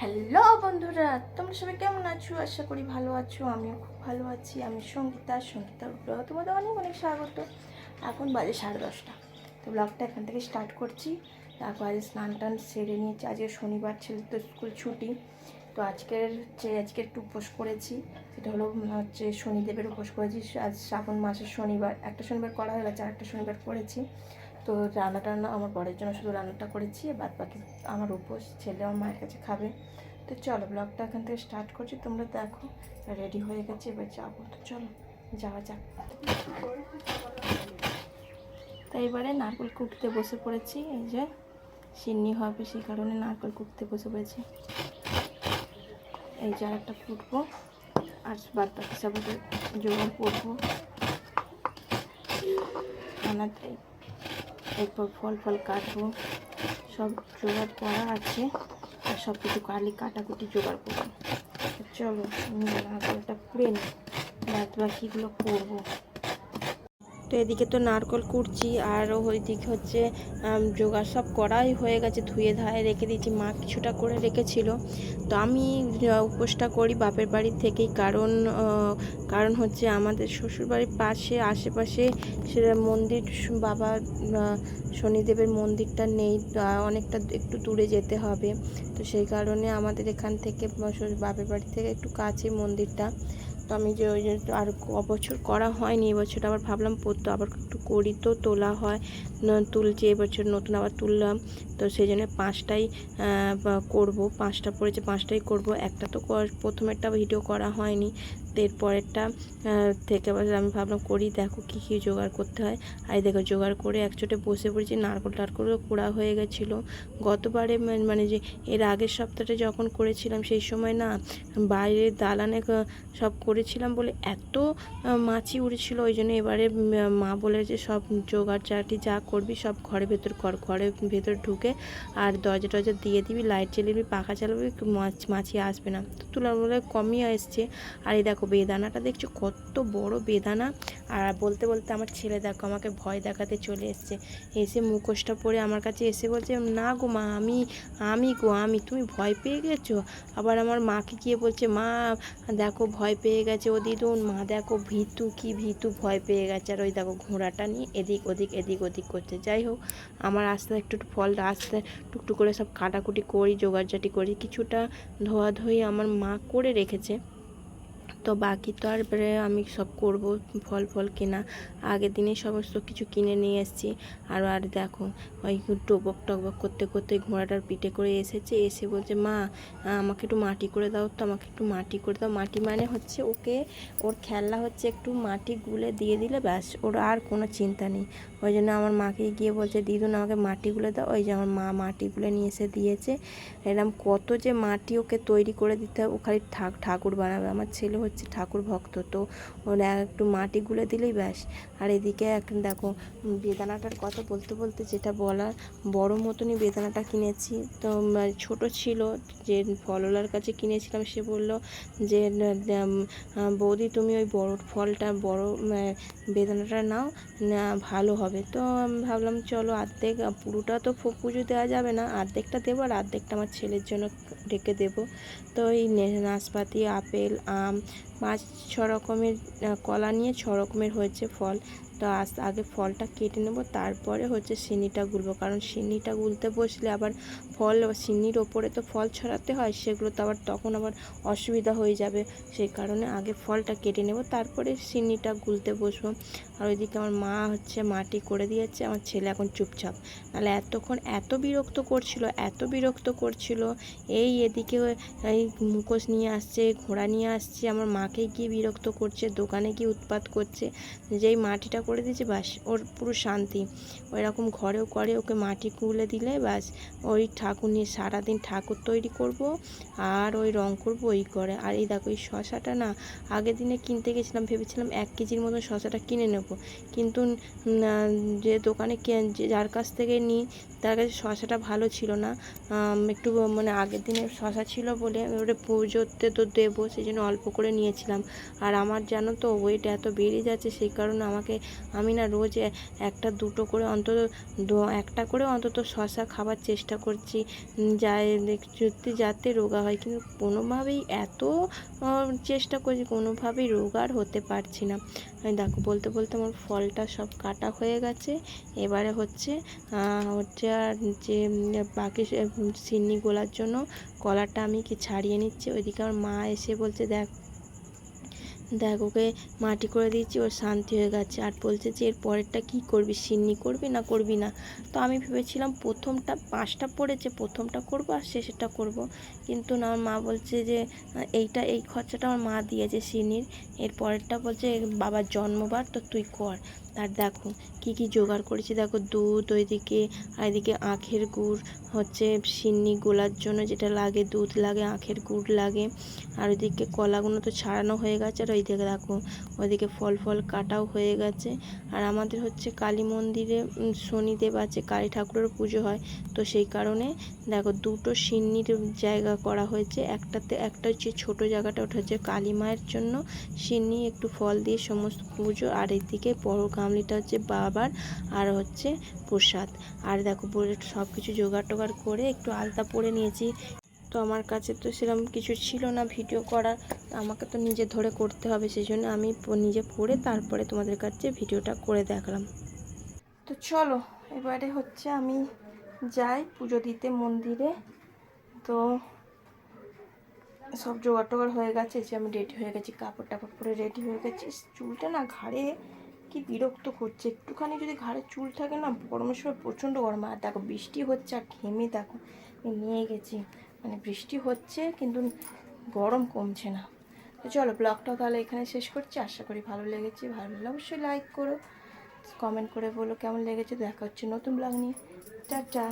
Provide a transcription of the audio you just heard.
Hello বন্ধুরা, তোমরা সবাই কেমন আছো? আশা করি ভালো আছো, আমিও খুব ভালো আছি। আমি সঙ্গীতা সঙ্গীতার উপরে তোমাদের অনেক অনেক স্বাগত। এখন বাজে সাড়ে দশটা। তো ব্লগটা এখান থেকে স্টার্ট করছি। তারপর আজ স্নান টান সেরে নিয়েছি। আজকে শনিবার ছিল তো স্কুল ছুটি। তো আজকের হচ্ছে, আজকে একটু উপোস করেছি। সেটা হলো হচ্ছে শনিদেবের উপোস করেছি। আজ শ্রাবণ মাসের শনিবার। একটা শনিবার করা হয়ে গেছে আর একটা শনিবার করেছি। তো রান্না টান্না আমার বরের জন্য শুধু রান্নাটা করেছি বাদ বাকি আমার উপোস ছেলে আমার মায়ের কাছে খাবে। তো চলো, ব্লগটা এখান থেকে স্টার্ট করছি। তোমরা দেখো, রেডি হয়ে গেছে, এবার যাব। তো চলো, যাওয়া যাক। তো এবারে নারকেল কুটতে বসে পড়েছি। এই যে, সিন্নি হবে, সেই কারণে নারকেল কুটতে বসে পড়েছি। এই যে একটা কুটবো, আর বাদ বাকি সব জোগাড় করব। আনাতে এরপর ফল ফল কাটবো, সব জোগাড় করা আছে, আর সব কিছু কালি কাটাকুটি জোগাড় করব। চলো, আমি নারকেলটা করে নিই। বাদ বাকিগুলো করব। তো এদিকে তো নারকল কুড়ছি আর ওইদিকে হচ্ছে জোগাড় সব করাই হয়ে গেছে, ধুয়ে ধায়ে রেখে দিয়েছি। মা কিছুটা করে রেখেছিল। তো আমি উপোসটা করি বাপের বাড়ির থেকেই। কারণ কারণ হচ্ছে আমাদের শ্বশুরবাড়ির পাশে, আশেপাশে সেটা মন্দির, বাবা শনিদেবের মন্দিরটা নেই অনেকটা একটু দূরে যেতে হবে। তো সেই কারণে আমাদের এখান থেকে বাপের বাড়ি থেকে একটু কাছে মন্দিরটা। তো আমি যে ওই আর বছর করা হয়নি এবছর আবার ভাবলাম পড়তো, আবার একটু করি তো, তোলা হয়। তুলছি এবছর নতুন আবার তুললাম। তো সেই জন্য পাঁচটাই করব, পাঁচটা পড়েছে, পাঁচটাই করব। একটা তো প্রথমেরটা ভিডিও করা হয়নি। তো এরপরেরটা আহ, থেকে আবার আমি ভাবলাম করি দেখো কী কী জোগাড় করতে হয়। আর দেখো জোগাড় করে একচোটে বসে পড়েছি নারকল টারকলও কুড়া হয়ে গেছিল। গতবারে মানে যে এর আগের সপ্তাহটা যখন করেছিলাম সেই সময় না বাইরে দালানে সব করেছিলাম বলে এত মাছি উড়েছিল। ওই জন্য এবারে মা বলে যে সব জোগাড় চাটি যা করবি সব ঘরে ভেতর কর ঘরের ভেতর ঢুকে আর দরজা টরজা দিয়ে দিবি লাইট জ্বালিয়ে দিবি পাখা চালাবি মাছ মাছি আসবে না। তো তুলনামূলক কমই এসছে আর এই দেখো বেদানাটা দেখছ কত বড় বেদানা। আর বলতে বলতে আমার ছেলে দেখো আমাকে ভয় দেখাতে চলে এসছে। এসে মুখোশটা পরে আমার কাছে এসে বলছে, না গো মা, আমি আমি গো, আমি, তুমি ভয় পেয়ে গেছো? আবার আমার মাকে গিয়ে বলছে, মা, দেখো ভয় পেয়ে গেছে ও দিদুন, মা, দেখো ভীতু, কি ভীতু ভয় পেয়ে গেছে। আর ওই দেখো ঘোড়াটা নিয়ে এদিক ওদিক এদিক ওদিক করছে। যাই হোক, আমার আস্তে একটু একটু ফল আস্তে টুকটুক করে সব কাটাকুটি করি, জোগাড়জাটি করি। কিছুটা ধোয়াধুয়ি আমার মা করে রেখেছে। তো বাকি তো আর আমি সব করব ফল ফল কেনা। আগের দিনে সমস্ত কিছু কিনে নিয়ে এসেছি। আর আর দেখো, ওই টবক টকবক করতে করতে ঘোড়াটার পিঠে করে এসেছে। এসে বলছে, মা, আমাকে একটু মাটি করে দাও তো, আমাকে একটু মাটি করে দাও। মাটি মানে হচ্ছে ওকে, ওর খেলনা হচ্ছে একটু মাটি গুলে দিয়ে দিলে ব্যাস, ওর আর কোনো চিন্তা নেই। ওই জন্য আমার মাকে গিয়ে বলছে দিদুন আমাকে মাটি গুলে দাও। ওই যে আমার মা মাটি গুলে নিয়ে এসে দিয়েছে। এরকম কত যে মাটি ওকে তৈরি করে দিতে হবে ও খালি ঠাক ঠাকুর বানাবে। আমার ছেলে হচ্ছে ঠাকুর ভক্ত, তো ওরা একটু মাটি গুলে দিলেই ব্যাস। আর এদিকে এখন দেখো বেদানাটার কথা বলতে বলতে যেটা বলার, বড় মতনই বেদানাটা কিনেছি। তো ছোট ছিল, যে ফলওয়ালার কাছে কিনেছিলাম, সে বলল যে বৌদি, তুমি ওই বড় ফলটা, বড় বেদানাটা নাও ভালো হবে। তো ভাবলাম, চলো অর্ধেক পুরোটা তো পুজো দেওয়া যাবে না অর্ধেকটা দেবো আর অর্ধেকটা আমার ছেলের জন্য রেখে দেবো। তো এই নাশপাতি, আপেল, আম পাঁচ ছ রকমের কলা নিয়ে ছ রকমের হয়েছে ফল। তো আস, আগে ফলটা কেটে নেব, তারপরে হচ্ছে সিনিটা গুলবো। কারণ সিনিটা গুলতে বসলে আবার ফল, সিনির ওপরে তো ফল ছড়াতে হয়, সেগুলো তো আবার তখন আবার অসুবিধা হয়ে যাবে। সেই কারণে আগে ফলটা কেটে নেব, তারপরে সিনিটা গুলতে বসবো। আর ওইদিকে আমার মা হচ্ছে মাটি করে দিয়েছে, আমার ছেলে এখন চুপচাপ। নাহলে এতক্ষণ এত বিরক্ত করছিল, এত বিরক্ত করছিল, এই এদিকে এই মুখোশ নিয়ে আসছে, ঘোড়া নিয়ে আসছে, আমার মাকে গিয়ে বিরক্ত করছে, দোকানে গিয়ে উৎপাত করছে, যেই মাটিটা করে দিয়েছে ব্যাস ওর পুরো শান্তি। ওই রকম ঘরেও করে, ওকে মাটি কুলে দিলে ব্যাস ওই ঠাকুর নিয়ে সারাদিন ঠাকুর তৈরি করব, আর ওই রং করব ওই করে আর এই দেখো, এই শশাটা না, আগের দিনে কিনতে গেছিলাম, ভেবেছিলাম এক কেজির মতো শশাটা কিনে নেব। কিন্তু যে দোকানে যার কাছ থেকে নিই তার কাছে শশাটা ভালো ছিল না। একটু মানে আগের দিনে শশা ছিল বলে ওটা পুজোতে তো দেবো, সেই জন্য অল্প করে নিয়েছিলাম। আর আমার জানো তো ওয়েট এত বেড়ে যাচ্ছে, সেই কারণে আমাকে আমি না রোজ একটা দুটো করে অন্তত একটা করে অন্তত শশা খাবার চেষ্টা করছি। যাই যাতে রোগা হয়, কিন্তু কোনোভাবেই এত চেষ্টা করছি কোনোভাবেই রোগা আর হতে পারছি না। আমি দেখো, বলতে বলতে আমার ফলটা সব কাটা হয়ে গেছে। এবারে হচ্ছে হচ্ছে আর যে, বাকি সিন্নি গোলার জন্য কলারটা আমি কি ছাড়িয়ে নিচ্ছি? ওইদিকে আমার মা এসে বলছে, দেখ দেখ, ওকে মাটি করে দিয়েছি, ওর শান্তি হয়ে গেছে। আর বলছে যে, এর পরেরটা কী করবি? সিন্নি করবি না করবি না? তো আমি ভেবেছিলাম প্রথমটা, পাঁচটা পড়েছে, প্রথমটা করব আর শেষেরটা করব। কিন্তু না আমার মা বলছে যে, এইটা, এই খরচাটা আমার মা দিয়েছে সিন্নির। এর পরেরটা বলছে, বাবার জন্মবার, তো তুই কর। আর দেখো, কি কি জোগাড় করেছি। দেখো, দুধ, ওইদিকে, আর এদিকে আখের গুড়, হচ্ছে সিন্নি গোলার জন্য যেটা লাগে, দুধ লাগে, আখের গুড় লাগে। আর ওইদিকে কলাগুলো তো ছাড়ানো হয়ে গেছে, আর ওইদিকে দেখো, ওইদিকে ফল ফল কাটাও হয়ে গেছে। আর আমাদের হচ্ছে কালী মন্দিরে শনিদেব আছে, কালী ঠাকুরের পুজো হয়। তো সেই কারণে দেখো, দুটো সিন্নির জায়গা করা হয়েছে। একটাতে, একটা হচ্ছে ছোটো জায়গাটা, ওটা হচ্ছে কালী মায়ের জন্য। সিন্নি একটু ফল দিয়ে সমস্ত পুজো, আর এদিকে বড় গামলিটা হচ্ছে বাবার আর হচ্ছে প্রসাদ। আর দেখো সব কিছু জোগাড় টোগাড় করে একটু আলতা পরে নিয়েছি। তো আমার কাছে তো সেরকম কিছু ছিল না ভিডিও করার। আমাকে তো নিজে ধরে করতে হবে সেই জন্য আমি নিজে পড়ে তারপরে তোমাদের কাছে ভিডিওটা করে দেখলাম। তো চলো, এবারে হচ্ছে আমি যাই পুজো দিতে মন্দিরে। তো সব জোগাড় টোগাড় হয়ে গেছে যে আমি রেডি হয়ে গেছি, কাপড় টাপড় পরে রেডি হয়ে গেছি। চুলটা না ঘাড়ে কি বিরক্ত করছে একটুখানি যদি ঘাড়ে চুল থাকে না গরমের সময় প্রচণ্ড গরম। আর দেখো, বৃষ্টি হচ্ছে আর ঘেমে দেখো নিয়ে গেছি। মানে বৃষ্টি হচ্ছে, কিন্তু গরম কমছে না। তো চলো ব্লগটা তাহলে এখানে শেষ করছি। আশা করি ভালো লেগেছে। ভালো লাগলে অবশ্যই লাইক করো কমেন্ট করে বলো কেমন লেগেছে। দেখা হচ্ছে নতুন ব্লগ নিয়ে। টাটা।